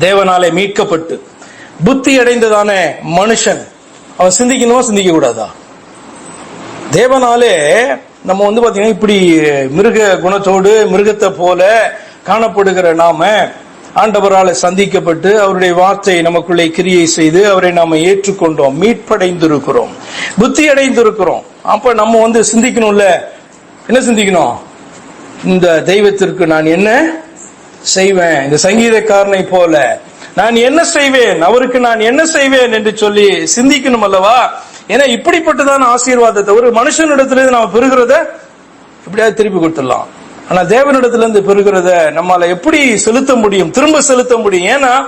தேவனாலே மீட்கப்பட்டு புத்தி அடைந்ததான மனுஷன். அவன் சிந்திக்கணுமா சிந்திக்க கூடாதா தேவனாலே நம்ம வந்து பாத்தீங்கன்னா இப்படி மிருக குணத்தோடு மிருகத்தை போல காணப்படுகிற நாம ஆண்டவரால் சந்திக்கப்பட்டு அவருடைய வார்த்தை நமக்குள்ளே கிரியை செய்து அவரை நாம ஏற்றுக்கொண்டோம். மீட்படைந்திருக்கிறோம். புத்தி அடைந்திருக்கிறோம் அப்ப நம்ம வந்து சிந்திக்கணும்ல. என்ன சிந்திக்கணும்? இந்த தெய்வத்திற்கு நான் என்ன செய்வேன். இந்த சங்கீதக்காரனை போல நான் என்ன செய்வேன்? அவருக்கு நான் என்ன செய்வேன் என்று சொல்லி சிந்திக்கணும் அல்லவா? ஏன்னா இப்படிப்பட்டதான ஆசீர்வாதத்தை ஒரு மனுஷனிடத்திலிருந்து நாம பெறுகிறத எப்படியாவது திருப்பி கொடுத்துடலாம். ஆனா தேவனிடத்திலிருந்து பெறுகிறத நம்மால எப்படி செலுத்த முடியும்? திரும்ப செலுத்த முடியும். ஏன்னா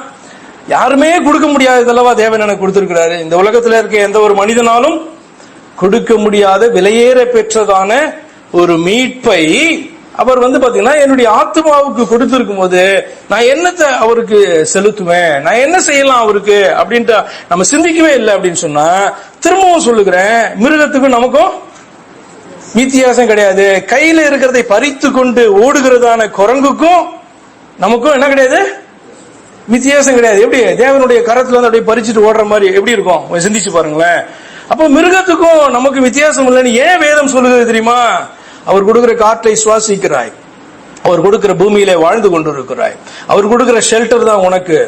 யாருமே கொடுக்க முடியாததல்லவா தேவன் எனக்கு கொடுத்திருக்கிறாரு. இந்த உலகத்துல இருக்க எந்த ஒரு மனிதனாலும் கொடுக்க முடியாத விலையேற பெற்றதான ஒரு மீட்பை அவர் வந்து பாத்தீங்கன்னா என்னுடைய ஆத்மாவுக்கு கொடுத்திருக்கும் போது நான் என்னத்தை அவருக்கு செலுத்துவேன்? நான் என்ன செய்யலாம் அவருக்கு? அப்படின்ட்டு நம்ம சிந்திக்கவே இல்லை அப்படின்னு சொன்னா திரும்பவும் சொல்லுகிறேன் மிருகத்துக்கும் நமக்கும் வித்தியாசம் கிடையாது. கையில இருக்கிறதை பறித்து கொண்டு ஓடுகிறதான குரங்குக்கும் நமக்கும் என்ன கிடையாது? வித்தியாசம் கிடையாது. எப்படி? தேவனுடைய கரத்துல வந்து அப்படியே பறிச்சுட்டு ஓடுற மாதிரி எப்படி இருக்கும்? சிந்திச்சு பாருங்களேன். அப்போ மிருகத்துக்கும் நமக்கு வித்தியாசம் இல்லைன்னு ஏன் வேதம் சொல்லுகிறது தெரியுமா? அவர் கொடுக்கிற காற்றை சுவாசிக்கிறாய். அவர் கொடுக்கிற பூமியிலே வாழ்ந்து கொண்டிருக்கிறாய். அவர் கொடுக்கிற ஷெல்டர் தான் உனக்கு.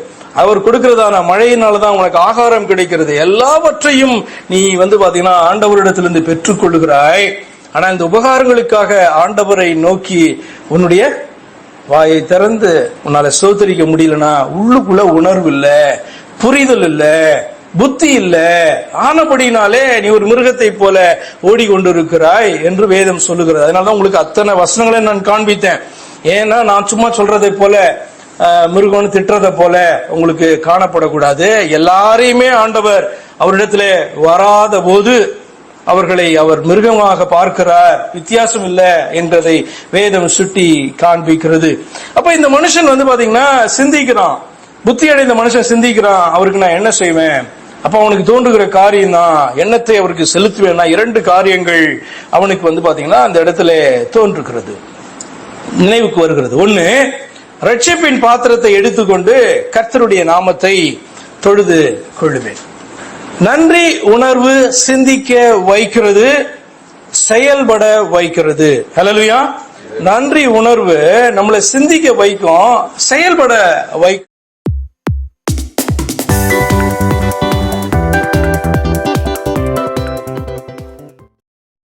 அவர் கொடுக்கிறதான மழையினால தான் உனக்கு ஆகாரம் கிடைக்கிறது. எல்லாவற்றையும் நீ வந்து பாத்தீங்கன்னா ஆண்டவரிடத்திலிருந்து பெற்றுக்கொள்கிறாய் ஆனா இந்த உபகாரங்களுக்காக ஆண்டவரை நோக்கி உன்னுடைய வாயை திறந்து உன்னால சோதரிக்க முடியலனா உள்ளுக்குள்ள உணர்வு இல்ல புரிதல் இல்லை. புத்தி இல்ல. ஆனபடினாலே நீ ஒரு மிருகத்தை போல ஓடிக்கொண்டிருக்கிறாய் என்று வேதம் சொல்லுகிறது. அதனாலதான் உங்களுக்கு அத்தனை வசனங்களை நான் காண்பித்தேன். ஏன்னா நான் சும்மா சொல்றதை போல மிருகம்னு திட்டுறதை போல உங்களுக்கு காணப்படக்கூடாது. எல்லாரையுமே ஆண்டவர் அவரிடத்துல வராத போது அவர்களை அவர் மிருகமாக பார்க்கிறார். வித்தியாசம் இல்ல என்றதை வேதம் சுட்டி காண்பிக்கிறது. அப்ப இந்த மனுஷன் வந்து பாத்தீங்கன்னா சிந்திக்கிறான். புத்தி அடைந்த மனுஷன் சிந்திக்கிறான். அவருக்கு நான் என்ன செய்வேன்? அப்ப அவனுக்கு தோன்றுகிற காரியம் தான் எண்ணத்தை அவருக்கு செலுத்துவேன்னா இரண்டு காரியங்கள் அவனுக்கு வந்து பாத்தீங்கன்னா அந்த இடத்துல தோன்றுகிறது. நினைவுக்கு வருகிறது. ஒண்ணு ரட்சிப்பின் பாத்திரத்தை எடுத்துக்கொண்டு கர்த்தருடைய நாமத்தை தொழுது கொள்ளுவேன். நன்றி உணர்வு சிந்திக்க வைக்கிறது செயல்பட வைக்கிறது. ஹalleluya நன்றி உணர்வு நம்மளை சிந்திக்க வைக்கும் செயல்பட வைக்கும்.